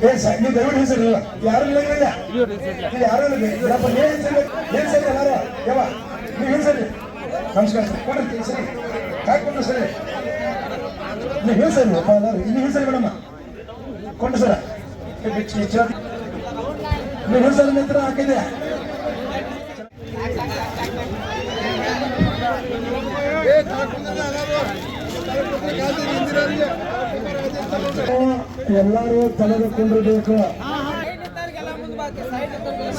ಏ ಸರ್ ನೀವು ದಯವಿಟ್ಟು ಹೆಸರಿಲ್ಲ ಯಾರು ಇಲ್ಲ. ಯಾರು ಇಲ್ಲ ಯಪ್ಪ ಏನ್ ಹೆಸರು ಏನ್ ಸರಿ ಎಲ್ಲಾರು ಯಾವ ನೀವು ಏನ್ ಸರಿ? ನಮಸ್ಕಾರ ಸರ್ ಕೊಡ್ರಿ ಸರಿ. ಕೊಡ್ರಿ ಸರಿ? ನೀವು ಹೇಳಿ ಸರಿ ಅಪ್ಪ ಎಲ್ಲಾರು ಇಲ್ಲಿ ಹೇಳಿ ಸರಿ ಮೇಡಮ್ಮ ಕೊಂಡು ಸರ. ನೀವು ಹೇಳಿ ಸರ್ ಮಿತ್ರ ಹಾಕಿದೆ. ಎಲ್ಲರೂ ತಲೆದುಕೊಂಡಿರ್ಬೇಕು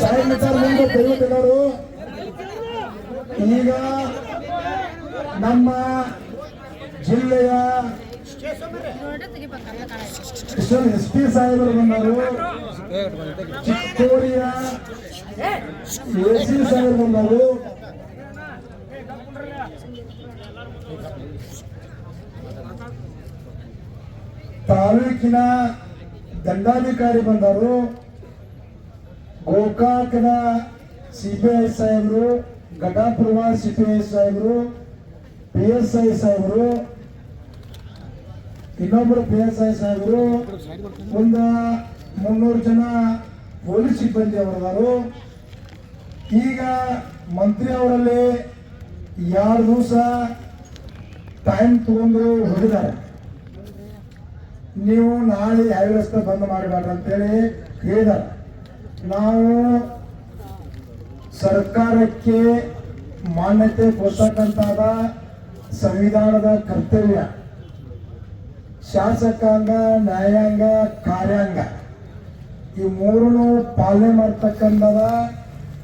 ಸೈಡ್ ನಿಂತಾರ ಮುಂದೆ ಈಗ ನಮ್ಮ ಜಿಲ್ಲೆಯ ಎಸ್ ಪಿ ಸಾಹೇಬರು ಬಂದರು ಚಿಕ್ಕೋಡಿಯ ಎ ಸಿ ಸಾಹೇಬರು ಬಂದರು ತಾಲೂಕಿನ ದಂಡಾಧಿಕಾರಿ ಬಂದರು ಗೋಕಾಕನ ಸಿಪಿಐ ಸಾಹೇಬರು ಘಟಾಪುರ ಸಿಪಿಐ ಸಾಹೇಬರು ಪಿ ಎಸ್ ಐ ಸಾಹೇಬರು ಇನ್ನೊಬ್ಬರು ಪಿ ಎಸ್ ಐ ಸಾಹೇಬರು ಒಂದು ಮುನ್ನೂರು ಜನ ಪೊಲೀಸ್ ಸಿಬ್ಬಂದಿ ಅವರದಾರು ಈಗ ಮಂತ್ರಿ ಅವರಲ್ಲಿ ಎರಡು ದಿವಸ ಟೈಮ್ ತಗೊಂಡು ಹೊಡಿದ್ದಾರೆ ನೀವು ನಾಳೆ ಯಾವ ರಸ್ತೆ ಬಂದ್ ಅಂತ ಅಂತೇಳಿ ಹೇಳ ನಾವು ಸರ್ಕಾರಕ್ಕೆ ಮಾನ್ಯತೆ ಕೊಡ್ತಕ್ಕಂಥದ ಸಂವಿಧಾನದ ಕರ್ತವ್ಯ. ಶಾಸಕಾಂಗ, ನ್ಯಾಯಾಂಗ, ಕಾರ್ಯಾಂಗ. ಈ ಮೂರನ್ನು ಪಾಲನೆ ಮಾಡ್ತಕ್ಕಂಥದ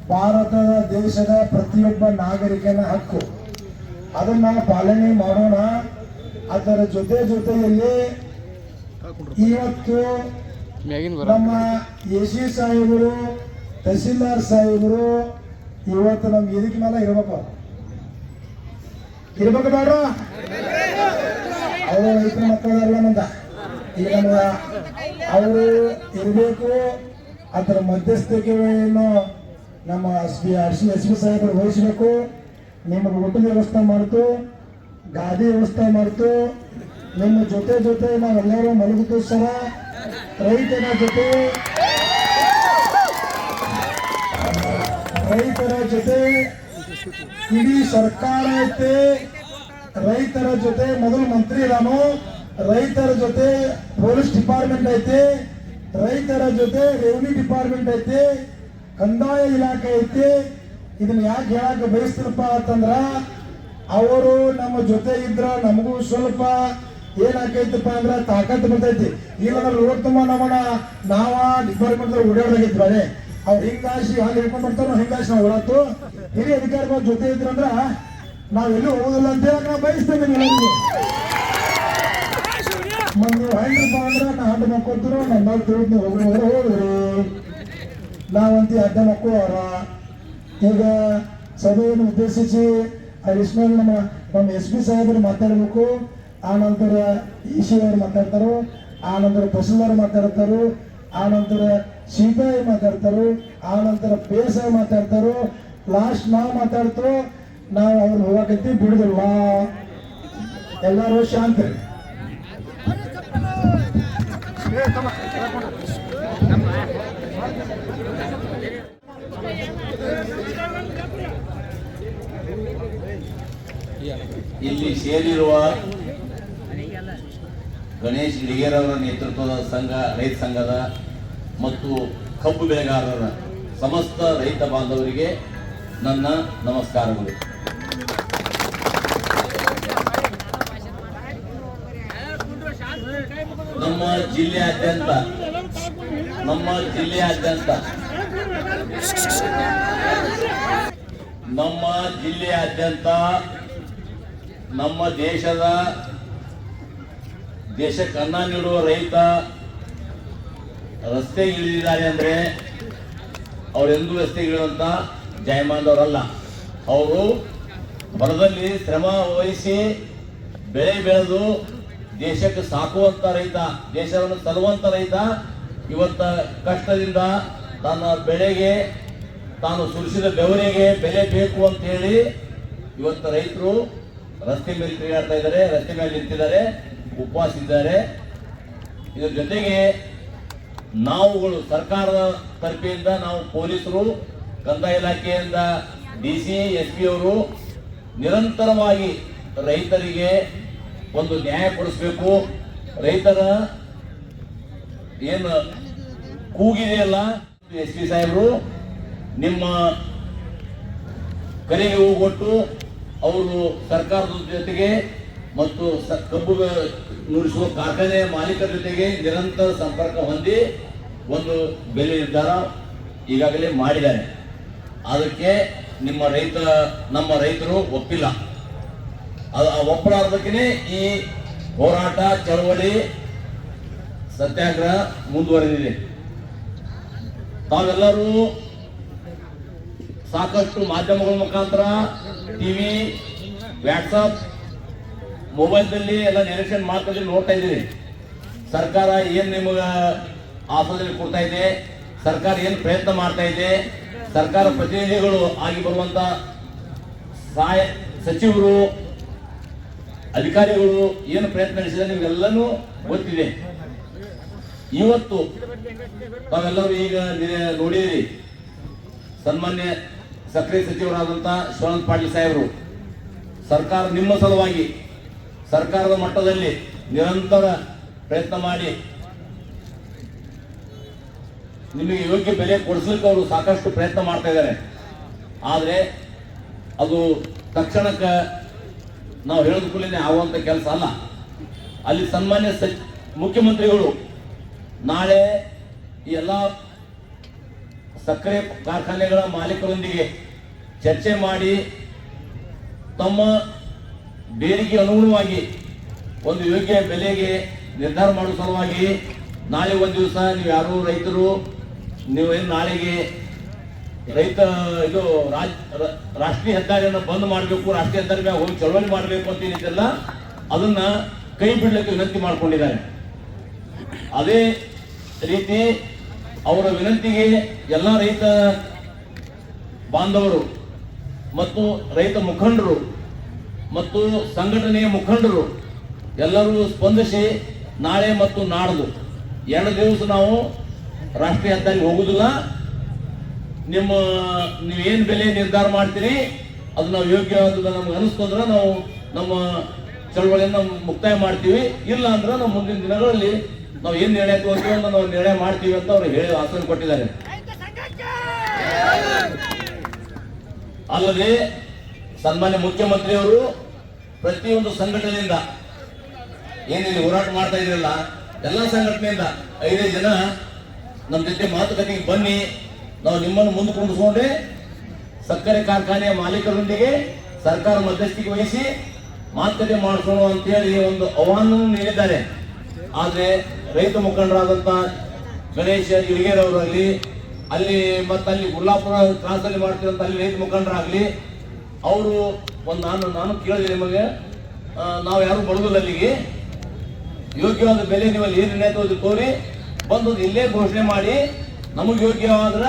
ಭಾರತದ ದೇಶದ ಪ್ರತಿಯೊಬ್ಬ ನಾಗರಿಕನ ಹಕ್ಕು. ಅದನ್ನ ಪಾಲನೆ ಮಾಡೋಣ. ಅದರ ಜೊತೆ ಜೊತೆಯಲ್ಲಿ ಇವತ್ತು ನಮ್ಮ ಸಿ ಸಾಹೇಬರು ತಹಸೀಲ್ದಾರ್ ಸಾಹೇಬರು ಇವತ್ತು ನಮ್ಗೆ ಇದಕ್ಕೆ ಮೇಲೆ ಇರ್ಬೇಕು ಇರ್ಬೇಕು ಬೇಡ ಅವರು ರೈತರ ಮಕ್ಕಳಲ್ಲ ನಂದ ಈಗ ನಮ್ಗ ಅವರು ಇರಬೇಕು ಅದರ ಮಧ್ಯಸ್ಥಿಕೆಯನ್ನು ನಮ್ಮ S P R C S P ಸಾಹೇಬರು ವಹಿಸಬೇಕು. ನಿಮಗೆ ಊಟದ ವ್ಯವಸ್ಥೆ ಮಾಡ್ತು ಗಾದಿ ವ್ಯವಸ್ಥೆ ಮಾಡ್ತು. ನಿಮ್ಮ ಜೊತೆ ಜೊತೆ ನಾವೆಲ್ಲರೂ ಮಲಗುತ್ತೀವಿ ಸರ ರೈತರ ಜೊತೆ ರೈತರ ಜೊತೆ ಇಡೀ ಸರ್ಕಾರ ಐತೆ. ರೈತರ ಜೊತೆ ಮೊದಲು ಮಂತ್ರಿ ನಾನು. ರೈತರ ಜೊತೆ ಪೊಲೀಸ್ ಡಿಪಾರ್ಟ್ಮೆಂಟ್ ಐತೆ. ರೈತರ ಜೊತೆ ರೆವಿನ್ಯೂ ಡಿಪಾರ್ಟ್ಮೆಂಟ್ ಐತೆ. ಕಂದಾಯ ಇಲಾಖೆ ಐತೆ. ಇದನ್ನ ಯಾಕೆ ಹೇಳಕ್ ಬಯಸ್ತಿರಪ್ಪ ಅಂತಂದ್ರ, ಅವರು ನಮ್ಮ ಜೊತೆ ಇದ್ರ ನಮಗೂ ಸ್ವಲ್ಪ ಏನಾಕೈತಪ್ಪ ಅಂದ್ರೆ ತಾಕತ್ ಬರ್ತೈತಿ. ಈಗ ರೋಡ್ ತುಂಬ ನಮ್ಮಣ ನಾವ ಡಿಪಾರ್ಟ್ಮೆಂಟ್ ಓಡಾಡೋದಾಗೈತಿ ಬರೇ ಅವ್ರು ಹಿಂಗಾಶಿ ಅಲ್ಲಿ ಹಿಡ್ಕೊಂಡು ಬರ್ತಾರೋ, ಹಿಂಗಾಶಿ ನಾವು ಓಡಾತು ಹಿರಿಯ ಅಧಿಕಾರಿಗಳ ಜೊತೆ ಇದ್ರಂದ್ರ ನಾವೆಲ್ಲೂ ಹೋಗೋದಿಲ್ಲ ಅಂತ ಹೇಳಕ್ ನಾವು ಬಯಸ್ತೇವೆ ನಿಮಗೆ ಮಂದಿ ಹೆಂಗ್ರಪ್ಪ ಅಂದ್ರೆ ನಾ ಅಡ್ಡ ಮಕ್ಕೋದ್ರು ನಮ್ಮ ನೀವು ಹೋಗ್ರಿ ಹೋಗ್ರಿ ನಾವಂತಿ ಅಡ್ಡ ಅವರ. ಈಗ ಸಭೆಯನ್ನು ಉದ್ದೇಶಿಸಿ ಅಡಿಷನಲ್ ನಮ್ಮ ನಮ್ಮ ಎಸ್ ಪಿ ಸಾಹೇಬರು ಮಾತಾಡಬೇಕು. ಆ ನಂತರ ಮಾತಾಡ್ತಾರೋ ಆನಂತರ ನಂತರ ತಹಸೀಲ್ದಾರ್ ಮಾತಾಡ್ತಾರೋ, ಆ ನಂತರ ಸಿ ಪಿ ಐ ಮಾತಾಡ್ತಾರೋ, ಆ ನಂತರ ಪಿ ಮಾತಾಡ್ತಾರೋ ಲಾಸ್ಟ್ ನಾವು ಮಾತಾಡ್ತೋ, ನಾವು ಅವ್ರು ಹೋಗಕತ್ತಿ ಬಿಡುದಿಲ್ಲ. ಎಲ್ಲರೂ ಶಾಂತ ಇಲ್ಲಿ ಸೇರಿರುವ ಗಣೇಶ್ ಹಿರಿಯರವರ ನೇತೃತ್ವದ ಸಂಘ, ರೈತ ಸಂಘದ ಮತ್ತು ಕಬ್ಬು ಬೆಳೆಗಾರರ ಸಮಸ್ತ ರೈತ ಬಾಂಧವರಿಗೆ ನನ್ನ ನಮಸ್ಕಾರಗಳು. ನಮ್ಮ ಜಿಲ್ಲೆಯಾದ್ಯಂತ ನಮ್ಮ ಜಿಲ್ಲೆಯಾದ್ಯಂತ ನಮ್ಮ ಜಿಲ್ಲೆಯಾದ್ಯಂತ, ನಮ್ಮ ದೇಶದ ದೇಶಕ್ಕೆ ಅನ್ನ ನೀಡುವ ರೈತ ರಸ್ತೆ ಇಳಿದಿದ್ದಾರೆ ಅಂದ್ರೆ ಅವರೆಂದೂ ರಸ್ತೆಗೆ ಇಳಿಯುವಂಥ ಜಯಮಾನದವರಲ್ಲ ಅವರು ಹೊಲದಲ್ಲಿ ಶ್ರಮ ವಹಿಸಿ ಬೆಳೆ ಬೆಳೆದು ದೇಶಕ್ಕೆ ಸಾಕುವಂಥ ರೈತ, ದೇಶವನ್ನು ತರುವಂಥ ರೈತ ಇವತ್ತ ಕಷ್ಟದಿಂದ ತನ್ನ ಬೆಳೆಗೆ, ತಾನು ಸುರಿಸಿದ ಬೆವರಿಗೆ ಬೆಲೆ ಬೇಕು ಅಂತ ಹೇಳಿ ಇವತ್ತು ರೈತರು ರಸ್ತೆ ಮೇಲೆ ತಿರುಗಾಡ್ತಾ ಇದ್ದಾರೆ, ರಸ್ತೆ ಮೇಲೆ ನಿಂತಿದ್ದಾರೆ. ಉಪವಾಸ ಇದ್ದಾರೆ. ಇದರ ಜೊತೆಗೆ ನಾವುಗಳು ಸರ್ಕಾರದ ತರಫಿಯಿಂದ ನಾವು ಪೊಲೀಸರು, ಕಂದಾಯ ಇಲಾಖೆಯಿಂದ ಡಿ ಸಿ, ಎಸ್ ಪಿ ಅವರು ನಿರಂತರವಾಗಿ ರೈತರಿಗೆ ಒಂದು ನ್ಯಾಯ ಕೊಡಿಸ್ಬೇಕು. ರೈತರ ಏನು ಕೂಗಿದೆಯಲ್ಲ ಎಸ್ ಪಿ ಸಾಹೇಬರು, ನಿಮ್ಮ ಕರೆಗೆ ಹೋಗೊಟ್ಟು ಅವರು ಸರ್ಕಾರದ ಜೊತೆಗೆ ಮತ್ತು ಕಬ್ಬು ನುಡಿಸುವ ಕಾರ್ಖಾನೆ ಮಾಲೀಕರ ಜೊತೆಗೆ ನಿರಂತರ ಸಂಪರ್ಕ ಹೊಂದಿ ಒಂದು ಬೆಲೆ ನಿರ್ಧಾರ ಈಗಾಗಲೇ ಮಾಡಿದ್ದಾರೆ. ಅದಕ್ಕೆ ನಿಮ್ಮ ರೈತ, ನಮ್ಮ ರೈತರು ಒಪ್ಪಿಲ್ಲ. ಅದು ಒಪ್ಪಲಾರ್ದಕ್ಕೆ ಈ ಹೋರಾಟ, ಚಳವಳಿ ಸತ್ಯಾಗ್ರಹ ಮುಂದುವರೆದಿದೆ. ತಾವೆಲ್ಲರೂ ಸಾಕಷ್ಟು ಮಾಧ್ಯಮಗಳ ಮುಖಾಂತರ ಟಿವಿ, ವ್ಯಾಟ್ಸಪ್ ಮೊಬೈಲ್ದಲ್ಲಿ ಎಲ್ಲ ನಿರೀಕ್ಷಣೆ ಮಾಡ್ಕೊಂಡು ನೋಡ್ತಾ ಇದ್ದೀರಿ ಸರ್ಕಾರ ಏನು ನಿಮಗೆ ಆಸ್ಪತ್ರೆ ಕೊಡ್ತಾ ಇದೆ? ಸರ್ಕಾರ ಏನು ಪ್ರಯತ್ನ ಮಾಡ್ತಾ ಇದೆ? ಸರ್ಕಾರ ಪ್ರತಿನಿಧಿಗಳು ಆಗಿ ಬರುವಂತ ಸಹಾಯ ಸಚಿವರು, ಅಧಿಕಾರಿಗಳು ಏನು ಪ್ರಯತ್ನ ನಡೆಸಿದ್ರೆ ನಿಮಗೆಲ್ಲನೂ ಗೊತ್ತಿದೆ. ಇವತ್ತು ತಾವೆಲ್ಲರೂ ಈಗ ನೋಡಿದಿರಿ ಸನ್ಮಾನ್ಯ ಸಕ್ರಿಯ ಸಚಿವರಾದಂಥ ಶಿವಾನಂದ ಪಾಟೀಲ್ ಸಾಹೇಬರು, ಸರ್ಕಾರ ನಿಮ್ಮ ಸಲುವಾಗಿ ಸರ್ಕಾರದ ಮಟ್ಟದಲ್ಲಿ ನಿರಂತರ ಪ್ರಯತ್ನ ಮಾಡಿ ನಿಮಗೆ ಯೋಗ್ಯ ಬೆಲೆ ಕೊಡಿಸ್ಲಿಕ್ಕೆ ಅವರು ಸಾಕಷ್ಟು ಪ್ರಯತ್ನ ಮಾಡ್ತಾ ಇದ್ದಾರೆ. ಆದರೆ ಅದು ತಕ್ಷಣಕ್ಕೆ ನಾವು ಹೇಳಿದ ಕೂಡಲೇ ಆಗುವಂಥ ಕೆಲಸ ಅಲ್ಲ. ಅಲ್ಲಿ ಸನ್ಮಾನ್ಯ ಮುಖ್ಯಮಂತ್ರಿಗಳು ನಾಳೆ ಈ ಎಲ್ಲ ಸಕ್ಕರೆ ಕಾರ್ಖಾನೆಗಳ ಮಾಲೀಕರೊಂದಿಗೆ ಚರ್ಚೆ ಮಾಡಿ ತಮ್ಮ ಬೇಡಿಕೆ ಅನುಗುಣವಾಗಿ ಒಂದು ಯೋಗ್ಯ ಬೆಲೆಗೆ ನಿರ್ಧಾರ ಮಾಡುವ ಸಲುವಾಗಿ ನಾಳೆ ಒಂದು ದಿವಸ ನೀವು ಯಾರು ರೈತರು ನೀವೇನು ನಾಳೆಗೆ ರೈತ, ಇದು ರಾಜ್ ರಾಷ್ಟ್ರೀಯ ಹೆದ್ದಾರಿಯನ್ನು ಬಂದ್ ಮಾಡಬೇಕು, ರಾಷ್ಟ್ರೀಯ ಹೆದ್ದಾರಿ ಮ್ಯಾಗ ಹೋಗಿ ಚಳವಳಿ ಮಾಡಬೇಕು ಅಂತ ಏನಿದೆಲ್ಲ ಅದನ್ನ ಕೈ ಬಿಡ್ಲಿಕ್ಕೆ ವಿನಂತಿ ಮಾಡಿಕೊಂಡಿದ್ದಾರೆ. ಅದೇ ರೀತಿ ಅವರ ವಿನಂತಿಗೆ ಎಲ್ಲ ರೈತ ಬಾಂಧವರು ಮತ್ತು ರೈತ ಮುಖಂಡರು ಮತ್ತು ಸಂಘಟನೆಯ ಮುಖಂಡರು ಎಲ್ಲರೂ ಸ್ಪಂದಿಸಿ ನಾಳೆ ಮತ್ತು ನಾಡದು ಎರಡು ದಿವಸ ನಾವು ರಾಷ್ಟ್ರೀಯ ಹೆದ್ದಾರಿಗೆ ಹೋಗುದಿಲ್ಲ ನಿಮ್ಮ ನೀವೇನು ಬೆಲೆ ನಿರ್ಧಾರ ಮಾಡ್ತೀರಿ, ಅದು ನಾವು ಯೋಗ್ಯವಾದ ನಮ್ಗೆ ಅನಿಸ್ತಂದ್ರೆ ನಾವು ನಮ್ಮ ಚಳವಳಿಯನ್ನು ಮುಕ್ತಾಯ ಮಾಡ್ತೀವಿ. ಇಲ್ಲ ಅಂದ್ರೆ ನಾವು ಮುಂದಿನ ದಿನಗಳಲ್ಲಿ ನಾವು ಏನು ನಿರ್ಣಯ ತಗೋತೀವಿ ಅಂತ ನಾವು ನಿರ್ಣಯ ಮಾಡ್ತೀವಿ ಅಂತ ಅವ್ರು ಹೇಳಿ ಆಸನ ಕೊಟ್ಟಿದ್ದಾರೆ. ಅಲ್ಲದೆ ಸನ್ಮಾನ್ಯ ಮುಖ್ಯಮಂತ್ರಿಯವರು ಪ್ರತಿಯೊಂದು ಸಂಘಟನೆಯಿಂದ, ಏನಿಲ್ಲಿ ಹೋರಾಟ ಮಾಡ್ತಾ ಇದ್ರಲ್ಲ, ಎಲ್ಲ ಸಂಘಟನೆಯಿಂದ ಐದೈದು ಜನ ನಮ್ಮ ಜೊತೆ ಮಾತುಕತೆಗೆ ಬನ್ನಿ. ನಾವು ನಿಮ್ಮನ್ನು ಮುಂದೆ ಕುಂಡಿಸ್ಕೊಂಡೆ ಸಕ್ಕರೆ ಕಾರ್ಖಾನೆಯ ಮಾಲೀಕರೊಂದಿಗೆ ಸರ್ಕಾರ ಮಧ್ಯಸ್ಥಿಕೆ ವಹಿಸಿ ಮಾತುಕತೆ ಅಂತ ಅಂತೇಳಿ ಒಂದು ಆಹ್ವಾನ ನೀಡಿದ್ದಾರೆ. ಆದರೆ ರೈತ ಮುಖಂಡರಾದಂಥ ಗಣೇಶ ಇಳಿಗೇರವರಾಗಲಿ ಅಲ್ಲಿ ಮತ್ತು ಅಲ್ಲಿ ಉಲ್ಲಾಪುರ ಕ್ರಾಸಲ್ಲಿ ಮಾಡ್ತಿರೋಂಥ ಅಲ್ಲಿ ರೈತ ಮುಖಂಡರಾಗಲಿ ಅವರು ಒಂದು ನಾನು ನಾನು ಕೇಳಿದೆ ನಿಮಗೆ. ನಾವು ಯಾರು ಬರೋದಿಲ್ಲ ಅಲ್ಲಿಗೆ. ಯೋಗ್ಯವಾದ ಬೆಲೆ ನೀವು ಅಲ್ಲಿ ಏನು ನಿರ್ಣಯ ಅದು ತೋರಿ ಬಂದು ಇಲ್ಲೇ ಘೋಷಣೆ ಮಾಡಿ. ನಮಗೆ ಯೋಗ್ಯವಾದ್ರೆ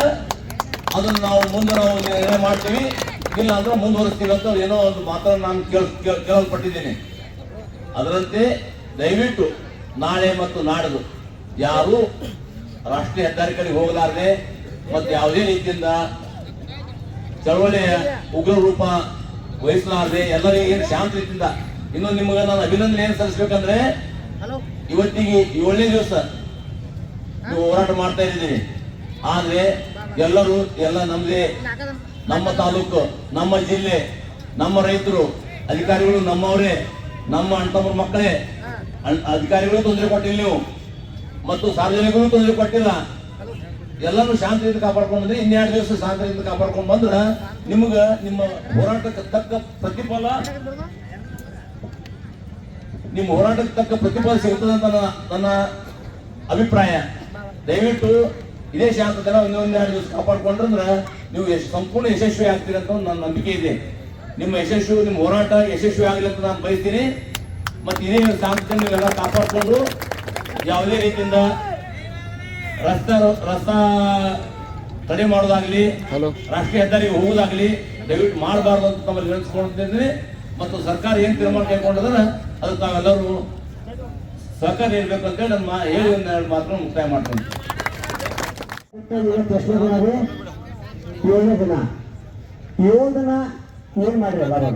ಅದನ್ನು ನಾವು ಮುಂದೆ ನಾವು ನಿರ್ಣಯ ಮಾಡ್ತೀವಿ. ಇಲ್ಲ ಅಂದ್ರೆ ಮುಂದುವರಿಸ್ತೀವಿ ಅಂತ ಏನೋ ಒಂದು ಮಾತನ್ನು ನಾನು ಕೇಳ, ಕೇಳ- ಕೇಳಲ್ಪಟ್ಟಿದ್ದೀನಿ. ಅದರಂತೆ ದಯವಿಟ್ಟು ನಾಳೆ ಮತ್ತು ನಾಡದು ಯಾರು ರಾಷ್ಟ್ರೀಯ ಹೆದ್ದಾರಿ ಕಡೆ ಹೋಗಲಾರದೆ, ಮತ್ತು ಯಾವುದೇ ರೀತಿಯಿಂದ ಚಳವಳಿಯ ಉಗ್ರ ರೂಪ ವಹಿಸಲಾರದೆ ಎಲ್ಲರಿಗೆ ಏನು ಶಾಂತ ರೀತಿಯಿಂದ ಇನ್ನೊಂದು ನಿಮಗೆ ನಾನು ಅಭಿನಂದನೆ ಏನು ಸಲ್ಲಿಸ್ಬೇಕಂದ್ರೆ ಇವತ್ತಿಗೆ ಏಳನೇ ದಿವಸ ನೀವು ಹೋರಾಟ ಮಾಡ್ತಾ ಇದ್ದೀರಿ. ಆದ್ರೆ ಎಲ್ಲರೂ ಎಲ್ಲ ನಮ್ದೇ ನಮ್ಮ ತಾಲೂಕು ನಮ್ಮ ಜಿಲ್ಲೆ ನಮ್ಮ ರೈತರು ಅಧಿಕಾರಿಗಳು ನಮ್ಮವರೇ ನಮ್ಮ ಅಣ್ತಮ್ಮರ ಮಕ್ಕಳೇ ಅಧಿಕಾರಿಗಳು ತೊಂದರೆ ಕೊಟ್ಟಿಲ್ಲ ನೀವು. ಮತ್ತು ಸಾರ್ವಜನಿಕರು ತೊಂದರೆ ಕೊಟ್ಟಿಲ್ಲ. ಎಲ್ಲರೂ ಶಾಂತಿಯಿಂದ ಕಾಪಾಡ್ಕೊಂಡು ಬಂದ್ರೆ ಇನ್ನೆರಡು ದಿವಸ ಶಾಂತಿಯಿಂದ ಕಾಪಾಡ್ಕೊಂಡು ಬಂದ್ರ ನಿಮ್ಗ ನಿಮ್ಮ ಹೋರಾಟಕ್ಕೆ ತಕ್ಕ ಪ್ರತಿಫಲ ನಿಮ್ಮ ಹೋರಾಟಕ್ಕೆ ತಕ್ಕ ಪ್ರತಿಫಲ ಸಿಗುತ್ತದೆ ಅಂತ ನನ್ನ ಅಭಿಪ್ರಾಯ. ದಯವಿಟ್ಟು ಇದೇ ಶಾಂತತನ ಇನ್ನೊಂದೆರಡು ದಿವಸ ಕಾಪಾಡ್ಕೊಂಡ್ರಂದ್ರ ನೀವು ಎಷ್ಟು ಸಂಪೂರ್ಣ ಯಶಸ್ವಿ ಆಗ್ತೀರಿ ಅಂತ ನನ್ನ ನಂಬಿಕೆ ಇದೆ. ನಿಮ್ಮ ಯಶಸ್ಸು, ನಿಮ್ಮ ಹೋರಾಟ ಯಶಸ್ವಿ ಆಗಲಿ ಅಂತ ನಾನು ಬಯಸ್ತೀನಿ. ಮತ್ತೆ ಇದೇ ಶಾಂತತೆ ನೀವೆಲ್ಲ ಕಾಪಾಡಿಕೊಂಡು, ಯಾವುದೇ ರೀತಿಯಿಂದ ರಸ್ತಾ ರಸ್ತಾ ತಡೆ ಮಾಡೋದಾಗ್ಲಿ ರಾಷ್ಟ್ರೀಯ ಹೆದ್ದಾರಿಗೆ ಹೋಗೋದಾಗ್ಲಿ ದಯವಿಟ್ಟು ಮಾಡಬಾರ್ದು ಅಂತ ತಮ್ಮಲ್ಲಿ ನೆನೆಸ್ಕೊಳ್ತಿದ್ದೀನಿ ಮತ್ತು ಸರ್ಕಾರ ಏನು ತೀರ್ಮಾನ ಕೈಗೊಂಡಿದ್ರೆ ಅದು ತಾವೆಲ್ಲರೂ ಸಹಕಾರ ಇರಬೇಕು ಅಂತೇಳಿ ನನ್ನ ಹೇಳಿ ಒಂದು ಎರಡು ಮಾತನ್ನು ಮುಕ್ತಾಯ ಮಾಡ್ತೀನಿ. ಏಳು ದಿನ ಏಳು ದಿನ ಏನ್ ಮಾಡ್ರಿ ಎಲ್ಲರೂ?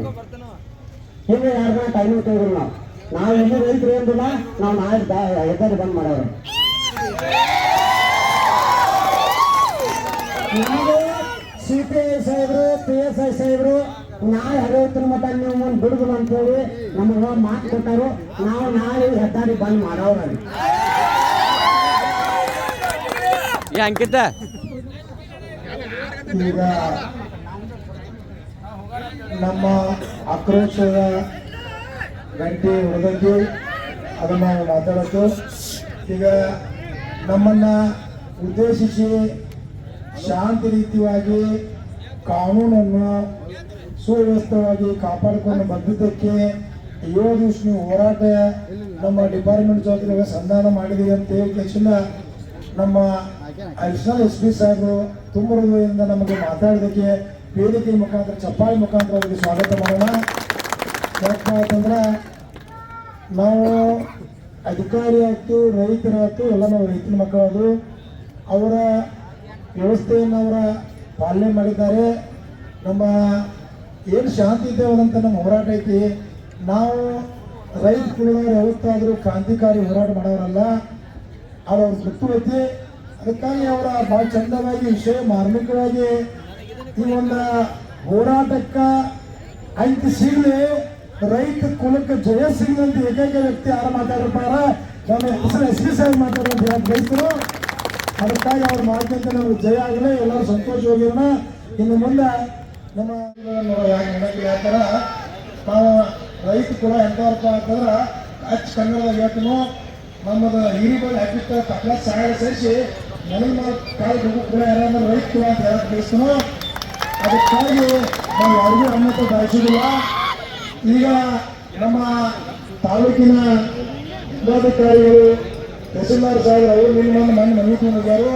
ಇನ್ನು ಯಾರನ್ನ ದಿನ ಟೈಮ್ ತೆಗೆದ್ರು ನಾವು? ನಾವು ರೈತರು ರೈತರು ಏನಿಲ್ಲ ನಾವು ನಾಳೆ ಹೆದ್ದಾರಿ ಬಂದ್ ಮಾಡೋರು. ನಾವು ಸಿ ಪಿ ಐ ಸಾಹೇಬರು ಪಿ ಎಸ್ ಐ ಸಾಹೇಬರು ನಾಳೆ ಹರಿವತ್ತಿನ ಮಟ್ಟ ನೀವು ಮುಂದೆ ಬಿಡುಗು ಅಂತೇಳಿ ನಮಗೆ ಮಾತು ಕೊಟ್ಟರು. ನಾವು ನಾಳೆ ಹೆದ್ದಾರಿ ಬಂದ್ ಮಾಡೋರು ಏ ಅಂಕಿತ. ಈಗ ನಮ್ಮ ಆಕ್ರೋಶದ ಗಂಟೆ ಹೊಡೆದದ್ದು ಅದನ್ನು ನಾವು ಮಾತಾಡೋದು. ಈಗ ನಮ್ಮನ್ನ ಉದ್ದೇಶಿಸಿ ಶಾಂತಿ ರೀತಿಯಾಗಿ ಕಾನೂನನ್ನು ಸುವ್ಯವಸ್ಥವಾಗಿ ಕಾಪಾಡಿಕೊಂಡು ಬಂದಿದ್ದಕ್ಕೆ ಏಳು ದಿವಸ ನೀವು ಹೋರಾಟ ನಮ್ಮ ಡಿಪಾರ್ಟ್ಮೆಂಟ್ ಜೊತೆ ಸಂಧಾನ ಮಾಡಿದೀವಿ ಅಂತ ಹೇಳಿ ತಕ್ಷಣ ನಮ್ಮ ಅಡಿಷನಲ್ ಎಸ್ ಪಿ ಸಾಹೇಬರು ತುಂಬ ನಮಗೆ ಮಾತಾಡೋದಕ್ಕೆ ವೇದಿಕೆ ಮುಖಾಂತರ, ಚಪ್ಪಾಳಿ ಮುಖಾಂತರ ಅವರಿಗೆ ಸ್ವಾಗತ ಮಾಡೋಣ. ಯಾಕಂದ್ರೆ ನಾವು ಅಧಿಕಾರಿ ಆಯ್ತು ರೈತರಾಯ್ತು ಎಲ್ಲ ನಾವು ರೈತನ ಮಕ್ಕಳಾದ್ರು ಅವರ ವ್ಯವಸ್ಥೆಯನ್ನು ಅವರ ಪಾಲನೆ ಮಾಡಿದ್ದಾರೆ. ನಮ್ಮ ಏನು ಶಾಂತಿ ನಮ್ಮ ಹೋರಾಟ ಐತಿ. ನಾವು ರೈತ ಕುಲದವ್ರು ಯಾವತ್ತಾದರೂ ಕ್ರಾಂತಿಕಾರಿ ಹೋರಾಟ ಮಾಡೋರಲ್ಲ, ಅವ್ರ ಗೊತ್ತು ಐತಿ. ಅದಕ್ಕಾಗಿ ಅವರ ಭಾಳ ಚಂದವಾಗಿ, ವಿಷಯ ಮಾರ್ಮಿಕವಾಗಿ ಈ ಒಂದು ಹೋರಾಟಕ್ಕೆ ಐದು ಸಿಗಲಿ, ರೈತ ಕುಲಕ್ಕೆ ಜಯ ಸಿಗಲಿ ಅಂತ ಏಕೈಕ ವ್ಯಕ್ತಿ ಯಾರು ಮಾತಾಡಿರ್ತಾರ ನಮ್ಮ ಹೆಸರು ಎಸ್ ಪಿ ಸಾಹೇಬ್ ಮಾತಾಡೋದು ಬಯಸ್ತರು ಅದಕ್ಕಾಗಿ ಅವ್ರು ಮಾತಿನಿಂದ ನಮ್ಗೆ ಜಯ ಆಗಲಿ, ಎಲ್ಲರೂ ಸಂತೋಷವಾಗಿರೋಣ ಇನ್ನು ಮುಂದೆ ನಮ್ಮ ನೋಡಕ್ಕೆ ಹೇಳ್ತಾರ ನಾವು ರೈತ ಕುಲ ಎಂತವರಪ್ಪ ಅಂತಂದ್ರೆ ಅಚ್ಚ ಕನ್ನಡದಾಗ ಹೇಳ್ತೀನೋ, ನಮ್ಮದು ಹಿರಿಗಳು ಹಾಕಿತ್ತ ತಕ್ಕ ಸಹಾಯ ಸೇರಿಸಿ ಮನೆ ಮಾಡಿ ಕುಲ ಯಾರಾದ್ರೂ ರೈತ ಕೂಡ ಅಂತ ಹೇಳಕ್ ಬಯಸ್ತೀನೋ, ಅದಕ್ಕಾಗಿ ನಾವು ಯಾರಿಗೂ ಅನ್ನತ ಬಯಸಿದಿಲ್ಲ ಈಗ ನಮ್ಮ ತಾಲೂಕಿನ ಜಿಲ್ಲಾಧಿಕಾರಿಗಳು ತಹಸೀಲ್ದಾರ್ ಸಾಹೇಬರು ಅವರು ನಿಮ್ಮ ಮನೆ ಮನೆ ಹೋಗ್ಯಾರು